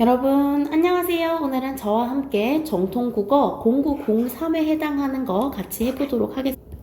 여러분 안녕하세요. 오늘은 저와 함께 정통국어 공구 03에 해당하는 거 같이 해보도록 하겠습니다.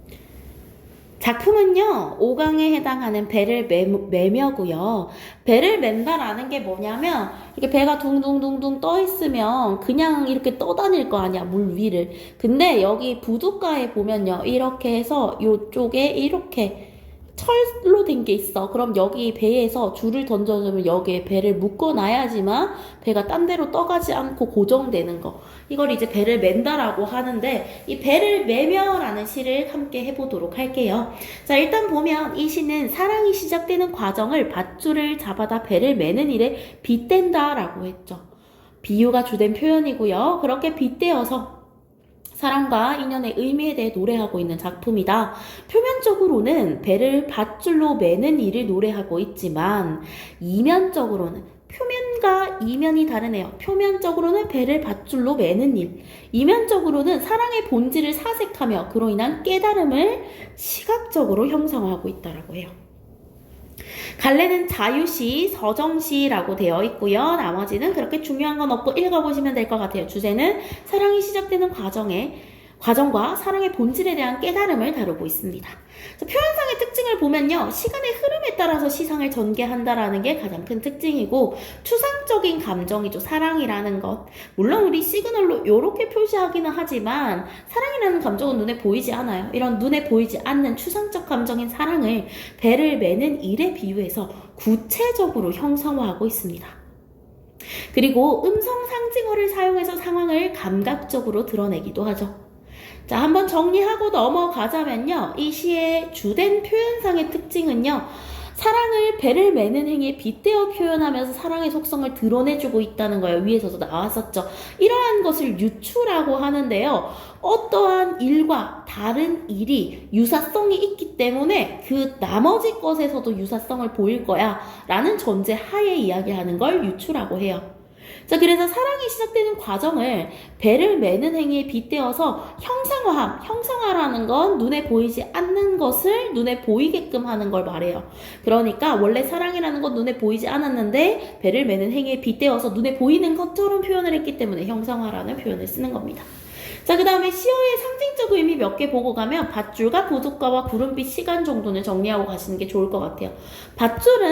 작품은요 5강에 해당하는 배를 매, 매며고요. 배를 맨다라는 게 뭐냐면 이렇게 배가 둥둥둥둥 떠 있으면 그냥 이렇게 떠다닐 거 아니야 물 위를. 근데 여기 부둣가에 보면요 이렇게 해서 이쪽에 이렇게 철로 된 게 있어. 그럼 여기 배에서 줄을 던져주면 여기에 배를 묶어놔야지만 배가 딴 데로 떠가지 않고 고정되는 거. 이걸 이제 배를 맨다라고 하는데 이 배를 매며라는 시를 함께 해보도록 할게요. 자 일단 보면 이 시는 사랑이 시작되는 과정을 밧줄을 잡아다 배를 매는 일에 빗댄다라고 했죠. 비유가 주된 표현이고요. 그렇게 빗대어서 사랑과 인연의 의미에 대해 노래하고 있는 작품이다. 표면적으로는 배를 밧줄로 매는 일을 노래하고 있지만 이면적으로는 표면과 이면이 다르네요. 표면적으로는 배를 밧줄로 매는 일, 이면적으로는 사랑의 본질을 사색하며 그로 인한 깨달음을 시각적으로 형성하고 있다라고 해요. 갈래는 자유시, 서정시라고 되어 있고요. 나머지는 그렇게 중요한 건 없고 읽어보시면 될 것 같아요. 주제는 사랑이 시작되는 과정에 과정과 사랑의 본질에 대한 깨달음을 다루고 있습니다. 자, 표현상의 특징을 보면요. 시간의 흐름에 따라서 시상을 전개한다라는 게 가장 큰 특징이고 추상적인 감정이죠. 사랑이라는 것. 물론 우리 시그널로 이렇게 표시하기는 하지만 사랑이라는 감정은 눈에 보이지 않아요. 이런 눈에 보이지 않는 추상적 감정인 사랑을 배를 매는 일에 비유해서 구체적으로 형성화하고 있습니다. 그리고 음성 상징어를 사용해서 상황을 감각적으로 드러내기도 하죠. 자, 한번 정리하고 넘어가자면요. 이 시의 주된 표현상의 특징은요. 사랑을 배를 매는 행위에 빗대어 표현하면서 사랑의 속성을 드러내주고 있다는 거예요. 위에서도 나왔었죠. 이러한 것을 유추라고 하는데요. 어떠한 일과 다른 일이 유사성이 있기 때문에 그 나머지 것에서도 유사성을 보일 거야. 라는 전제 하에 이야기하는 걸 유추라고 해요. 자, 그래서 사랑이 시작되는 과정을 배를 매는 행위에 빗대어서 형상화함, 형상화라는 건 눈에 보이지 않는 것을 눈에 보이게끔 하는 걸 말해요. 그러니까 원래 사랑이라는 건 눈에 보이지 않았는데 배를 매는 행위에 빗대어서 눈에 보이는 것처럼 표현을 했기 때문에 형상화라는 표현을 쓰는 겁니다. 자, 그 다음에 시어의 상징적 의미 몇 개 보고 가면 밧줄과 부둣가와 구름빛 시간 정도는 정리하고 가시는 게 좋을 것 같아요. 밧줄은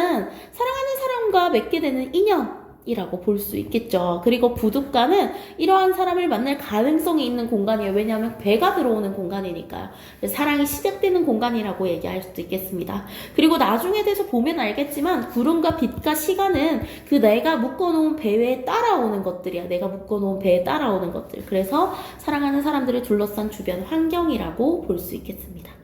사랑하는 사람과 맺게 되는 인연, 이라고 볼 수 있겠죠. 그리고 부둣가는 이러한 사람을 만날 가능성이 있는 공간이에요. 왜냐하면 배가 들어오는 공간이니까요. 사랑이 시작되는 공간이라고 얘기할 수도 있겠습니다. 그리고 나중에 돼서 보면 알겠지만 구름과 빛과 시간은 그 내가 묶어놓은 배에 따라오는 것들이야. 내가 묶어놓은 배에 따라오는 것들. 그래서 사랑하는 사람들을 둘러싼 주변 환경이라고 볼 수 있겠습니다.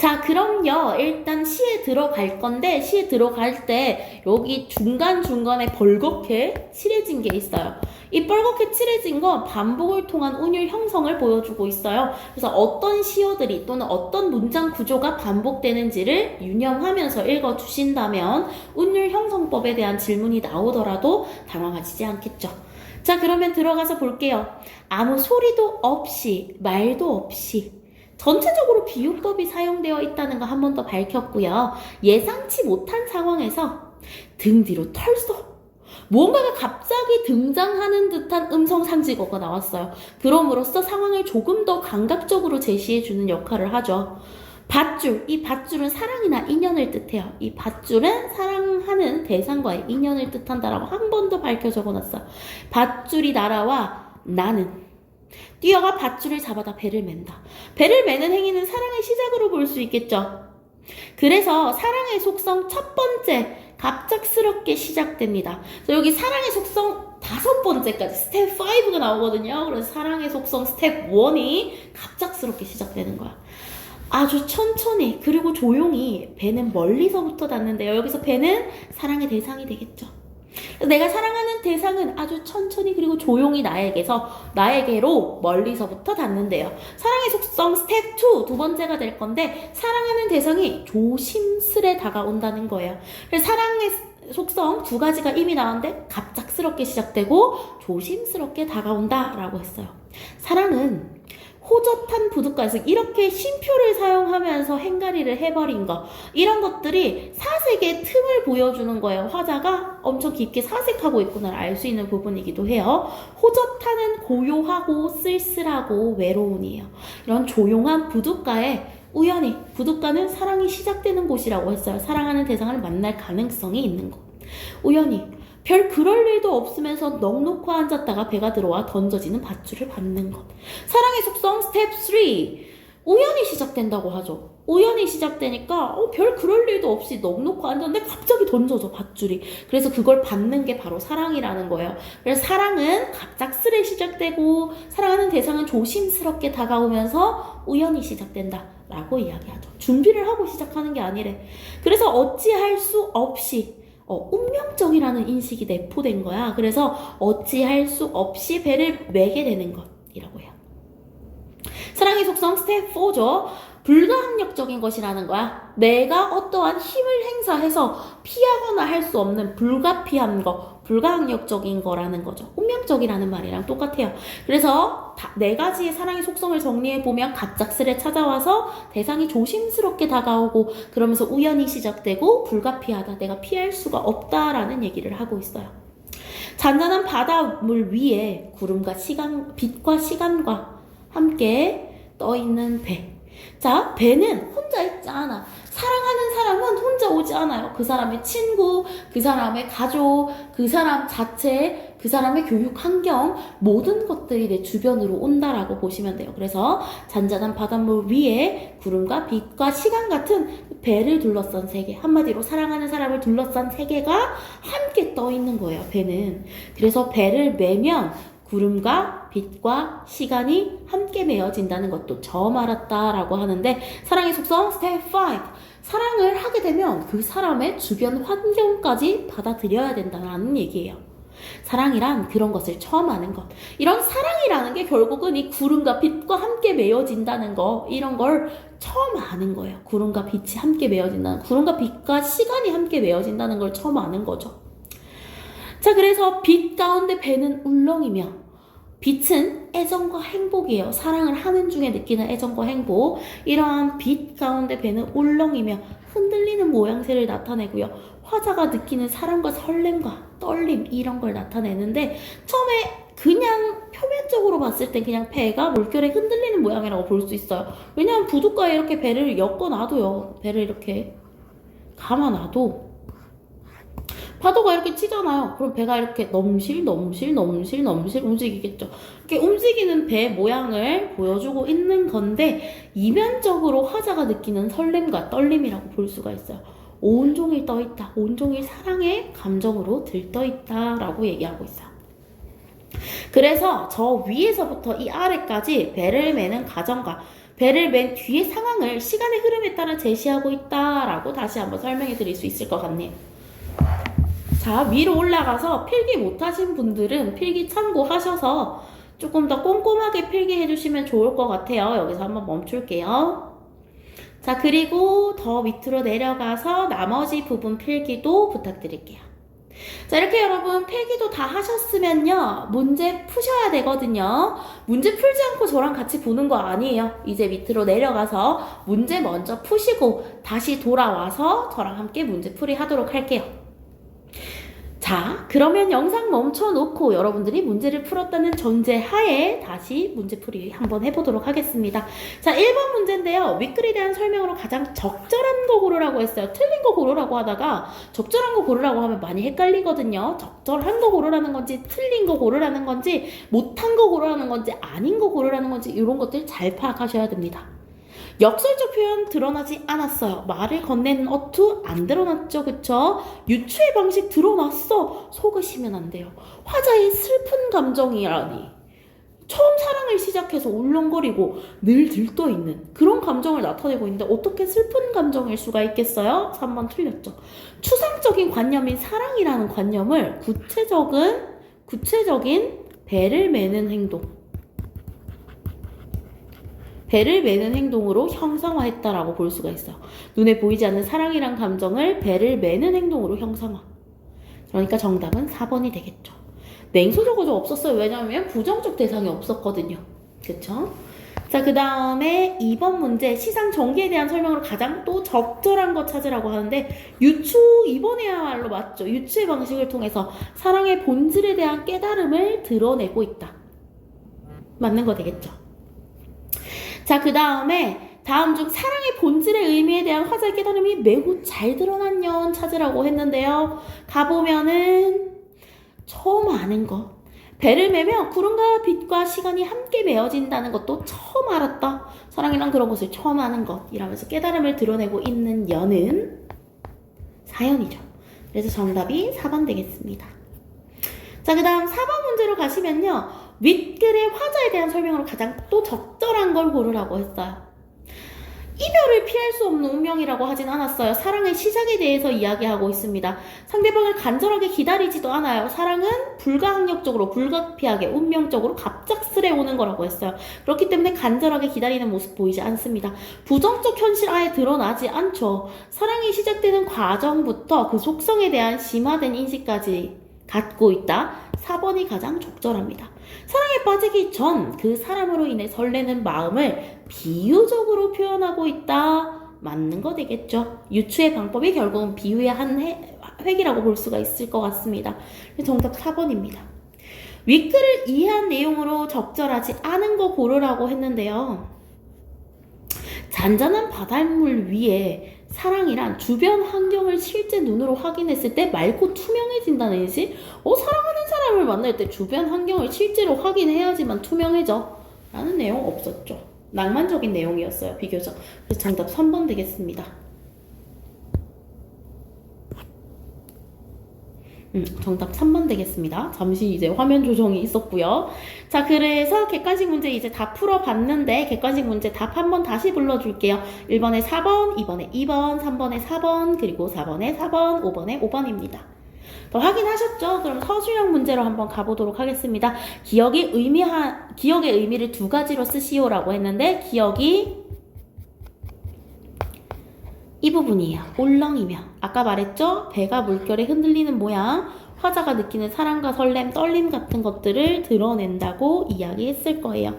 자, 그럼요. 일단 시에 들어갈 건데, 시에 들어갈 때, 여기 중간중간에 벌겋게 칠해진 게 있어요. 이 빨갛게 칠해진 건 반복을 통한 운율 형성을 보여주고 있어요. 그래서 어떤 시어들이 또는 어떤 문장 구조가 반복되는지를 유념하면서 읽어주신다면 운율 형성법에 대한 질문이 나오더라도 당황하시지 않겠죠. 자, 그러면 들어가서 볼게요. 아무 소리도 없이, 말도 없이, 전체적으로 비유법이 사용되어 있다는 거 한 번 더 밝혔고요. 예상치 못한 상황에서 등 뒤로 털썩 무언가가 갑자기 등장하는 듯한 음성 상징어가 나왔어요. 그럼으로써 상황을 조금 더 감각적으로 제시해주는 역할을 하죠. 밧줄, 이 밧줄은 사랑이나 인연을 뜻해요. 이 밧줄은 사랑하는 대상과의 인연을 뜻한다라고 한 번 더 밝혀 적어놨어요. 밧줄이 날아와 나는 뛰어가 밧줄을 잡아다 배를 맨다. 배를 매는 행위는 사랑의 시작으로 볼 수 있겠죠. 그래서 사랑의 속성 첫 번째 갑작스럽게 시작됩니다. 그래서 여기 사랑의 속성 다섯 번째까지 스텝 5가 나오거든요. 그래서 사랑의 속성 스텝 1이 갑작스럽게 시작되는 거야. 아주 천천히 그리고 조용히 배는 멀리서부터 닿는데요. 여기서 배는 사랑의 대상이 되겠죠. 내가 사랑하는 대상은 아주 천천히 그리고 조용히 나에게서 나에게로 멀리서부터 닿는데요. 사랑의 속성 스텝 2 두 번째가 될 건데 사랑하는 대상이 조심스레 다가온다는 거예요. 사랑의 속성 두 가지가 이미 나왔는데 갑작스럽게 시작되고 조심스럽게 다가온다라고 했어요. 사랑은 호젓한 부둣가에서 이렇게 쉼표를 사용하면서 행가리를 해버린 거 이런 것들이 사색의 틈을 보여주는 거예요. 화자가 엄청 깊게 사색하고 있구나를 알수 있는 부분이기도 해요. 호젓하는 고요하고 쓸쓸하고 외로운이에요. 이런 조용한 부둣가에 우연히 부둣가는 사랑이 시작되는 곳이라고 했어요. 사랑하는 대상을 만날 가능성이 있는 곳. 우연히 별 그럴 일도 없으면서 넋놓고 앉았다가 배가 들어와 던져지는 밧줄을 받는 것. 사랑의 속성 스텝 3. 우연히 시작된다고 하죠. 우연히 시작되니까 어, 별 그럴 일도 없이 넋놓고 앉았는데 갑자기 던져져 밧줄이. 그래서 그걸 받는 게 바로 사랑이라는 거예요. 그래서 사랑은 갑작스레 시작되고 사랑하는 대상은 조심스럽게 다가오면서 우연히 시작된다. 라고 이야기하죠. 준비를 하고 시작하는 게 아니래. 그래서 어찌할 수 없이 어, 운명적이라는 인식이 내포된 거야. 그래서 어찌할 수 없이 배를 매게 되는 것이라고 해요. 사랑의 속성 스텝 4죠. 불가항력적인 것이라는 거야. 내가 어떠한 힘을 행사해서 피하거나 할 수 없는 불가피한 거, 불가항력적인 거라는 거죠. 운명적이라는 말이랑 똑같아요. 그래서 다- 네 가지의 사랑의 속성을 정리해 보면 갑작스레 찾아와서 대상이 조심스럽게 다가오고 그러면서 우연히 시작되고 불가피하다. 내가 피할 수가 없다라는 얘기를 하고 있어요. 잔잔한 바닷물 위에 구름과 시간, 빛과 시간과 함께 떠 있는 배. 자, 배는 혼자 있지 않아. 사랑하는 사람은 혼자 오지 않아요. 그 사람의 친구, 그 사람의 가족, 그 사람 자체, 그 사람의 교육 환경, 모든 것들이 내 주변으로 온다라고 보시면 돼요. 그래서 잔잔한 바닷물 위에 구름과 빛과 시간 같은 배를 둘러싼 세계, 한마디로 사랑하는 사람을 둘러싼 세계가 함께 떠 있는 거예요, 배는. 그래서 배를 매면 구름과 빛과 시간이 함께 메어진다는 것도 처음 알았다라고 하는데 사랑의 속성 스텝 5 사랑을 하게 되면 그 사람의 주변 환경까지 받아들여야 된다는 얘기예요. 사랑이란 그런 것을 처음 아는 것. 이런 사랑이라는 게 결국은 이 구름과 빛과 함께 메어진다는 거, 이런 걸 처음 아는 거예요. 구름과 빛이 함께 메어진다는, 구름과 빛과 시간이 함께 메어진다는 걸 처음 아는 거죠. 자, 그래서 빛 가운데 배는 울렁이며, 빛은 애정과 행복이에요. 사랑을 하는 중에 느끼는 애정과 행복. 이러한 빛 가운데 배는 울렁이며 흔들리는 모양새를 나타내고요. 화자가 느끼는 사랑과 설렘과 떨림 이런 걸 나타내는데 처음에 그냥 표면적으로 봤을 땐 그냥 배가 물결에 흔들리는 모양이라고 볼 수 있어요. 왜냐하면 부둣가에 이렇게 배를 엮어놔도요. 배를 이렇게 감아놔도 파도가 이렇게 치잖아요. 그럼 배가 이렇게 넘실, 넘실, 넘실, 넘실 움직이겠죠. 이렇게 움직이는 배 모양을 보여주고 있는 건데, 이면적으로 화자가 느끼는 설렘과 떨림이라고 볼 수가 있어요. 온종일 떠있다. 온종일 사랑의 감정으로 들떠있다. 라고 얘기하고 있어요. 그래서 저 위에서부터 이 아래까지 배를 매는 가정과 배를 맨 뒤의 상황을 시간의 흐름에 따라 제시하고 있다라고 다시 한번 설명해 드릴 수 있을 것 같네요. 자, 위로 올라가서 필기 못하신 분들은 필기 참고하셔서 조금 더 꼼꼼하게 필기해 주시면 좋을 것 같아요. 여기서 한번 멈출게요. 자, 그리고 더 밑으로 내려가서 나머지 부분 필기도 부탁드릴게요. 자, 이렇게 여러분 필기도 다 하셨으면요. 문제 푸셔야 되거든요. 문제 풀지 않고 저랑 같이 보는 거 아니에요. 이제 밑으로 내려가서 문제 먼저 푸시고 다시 돌아와서 저랑 함께 문제 풀이 하도록 할게요. 자, 그러면 영상 멈춰놓고 여러분들이 문제를 풀었다는 전제 하에 다시 문제풀이 한번 해보도록 하겠습니다. 자, 1번 문제인데요. 윗글에 대한 설명으로 가장 적절한 거 고르라고 했어요. 틀린 거 고르라고 하다가 적절한 거 고르라고 하면 많이 헷갈리거든요. 적절한 거 고르라는 건지 틀린 거 고르라는 건지 못한 거 고르라는 건지 아닌 거 고르라는 건지 이런 것들 잘 파악하셔야 됩니다. 역설적 표현 드러나지 않았어요. 말을 건네는 어투 안 드러났죠, 그쵸? 유추의 방식 드러났어. 속으시면 안 돼요. 화자의 슬픈 감정이라니. 처음 사랑을 시작해서 울렁거리고 늘 들떠 있는 그런 감정을 나타내고 있는데 어떻게 슬픈 감정일 수가 있겠어요? 3번 틀렸죠. 추상적인 관념인 사랑이라는 관념을 구체적인, 구체적인 배를 매는 행동. 배를 매는 행동으로 형상화했다라고 볼 수가 있어요. 눈에 보이지 않는 사랑이란 감정을 배를 매는 행동으로 형상화. 그러니까 정답은 4번이 되겠죠. 냉소적어조 없었어요. 왜냐하면 부정적 대상이 없었거든요. 그쵸? 자, 그 다음에 2번 문제 시상 전개에 대한 설명으로 가장 또 적절한 것 찾으라고 하는데 유추 이번에야말로 맞죠. 유추의 방식을 통해서 사랑의 본질에 대한 깨달음을 드러내고 있다. 맞는 거 되겠죠. 자, 그 다음에 다음 중 사랑의 본질의 의미에 대한 화자의 깨달음이 매우 잘 드러난 년 찾으라고 했는데요. 가보면은 처음 아는 것. 배를 매며 구름과 빛과 시간이 함께 메어진다는 것도 처음 알았다. 사랑이란 그런 것을 처음 아는 것. 이라면서 깨달음을 드러내고 있는 연은 사연이죠. 그래서 정답이 4번 되겠습니다. 자, 그 다음 4번 문제로 가시면요. 윗글의 화자에 대한 설명으로 가장 또 적절한 걸 고르라고 했어요. 이별을 피할 수 없는 운명이라고 하진 않았어요. 사랑의 시작에 대해서 이야기하고 있습니다. 상대방을 간절하게 기다리지도 않아요. 사랑은 불가항력적으로, 불가피하게, 운명적으로 갑작스레 오는 거라고 했어요. 그렇기 때문에 간절하게 기다리는 모습 보이지 않습니다. 부정적 현실 아예 드러나지 않죠. 사랑이 시작되는 과정부터 그 속성에 대한 심화된 인식까지 갖고 있다. 4번이 가장 적절합니다. 사랑에 빠지기 전 그 사람으로 인해 설레는 마음을 비유적으로 표현하고 있다. 맞는 거 되겠죠. 유추의 방법이 결국은 비유의 한 해- 획이라고 볼 수가 있을 것 같습니다. 정답 4번입니다. 윗글을 이해한 내용으로 적절하지 않은 거 고르라고 했는데요. 잔잔한 바닷물 위에 사랑이란 주변 환경을 실제 눈으로 확인했을 때 맑고 투명해진다는 의지? 어, 사랑하는 사람을 만날 때 주변 환경을 실제로 확인해야지만 투명해져. 라는 내용 없었죠. 낭만적인 내용이었어요, 비교적. 그래서 정답 3번 되겠습니다. 음, 정답 3번 되겠습니다. 잠시 이제 화면 조정이 있었고요. 자, 그래서 객관식 문제 이제 다 풀어봤는데 객관식 문제 답 한번 다시 불러줄게요. 1번에 4번, 2번에 2번, 3번에 4번, 그리고 4번에 4번, 5번에 5번입니다. 더 확인하셨죠? 그럼 서술형 문제로 한번 가보도록 하겠습니다. 기억이 의미한 기억의 의미를 두 가지로 쓰시오라고 했는데 기억이 이 부분이에요. 울렁이며 아까 말했죠? 배가 물결에 흔들리는 모양, 화자가 느끼는 사랑과 설렘, 떨림 같은 것들을 드러낸다고 이야기했을 거예요.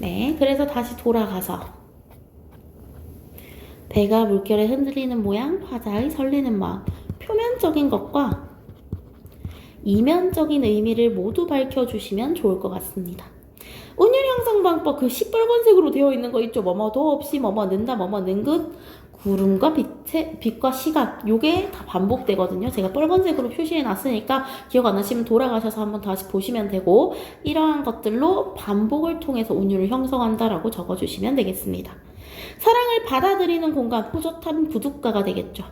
네, 그래서 다시 돌아가서 배가 물결에 흔들리는 모양, 화자의 설레는 마음, 표면적인 것과 이면적인 의미를 모두 밝혀주시면 좋을 것 같습니다. 운율 형성 방법 그 시뻘건색으로 되어 있는 거 있죠. 뭐뭐 도 없이 뭐뭐 는다 뭐뭐 는것 구름과 빛의 빛과 시간 요게 다 반복되거든요. 제가 빨간색으로 표시해 놨으니까 기억 안 나시면 돌아가셔서 한번 다시 보시면 되고 이러한 것들로 반복을 통해서 운율을 형성한다라고 적어 주시면 되겠습니다. 사랑을 받아들이는 공간 호젓한 부둣가가 되겠죠.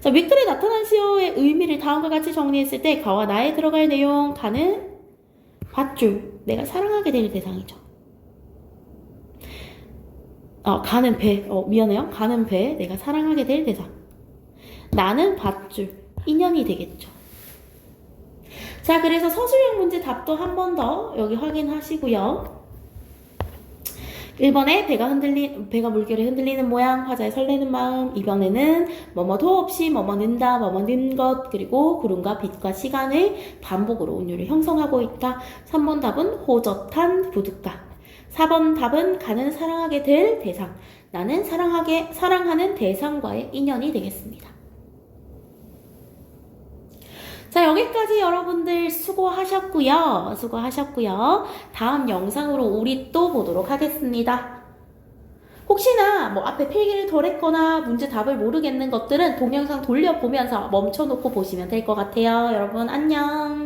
자, 윗글에 나타난 시어의 의미를 다음과 같이 정리했을 때 가와 나에 들어갈 내용 가는 밧줄 내가 사랑하게 될 대상이죠. 어, 가는 배, 어, 미안해요. 가는 배, 내가 사랑하게 될 대상. 나는 밧줄, 인연이 되겠죠. 자, 그래서 서술형 문제 답도 한 번 더 여기 확인하시고요. 1번에 배가 흔들리, 배가 물결에 흔들리는 모양, 화자의 설레는 마음. 2번에는 뭐뭐 도 없이 뭐뭐 는다, 뭐뭐 는 것, 그리고 구름과 빛과 시간을 반복으로 운율을 형성하고 있다. 3번 답은 호젓한 부둣가. 4번 답은 가는 사랑하게 될 대상. 나는 사랑하게, 사랑하는 대상과의 인연이 되겠습니다. 자, 여기까지 여러분들 수고하셨고요. 수고하셨고요. 다음 영상으로 우리 또 보도록 하겠습니다. 혹시나 뭐 앞에 필기를 덜 했거나 문제 답을 모르겠는 것들은 동영상 돌려보면서 멈춰놓고 보시면 될 것 같아요. 여러분 안녕.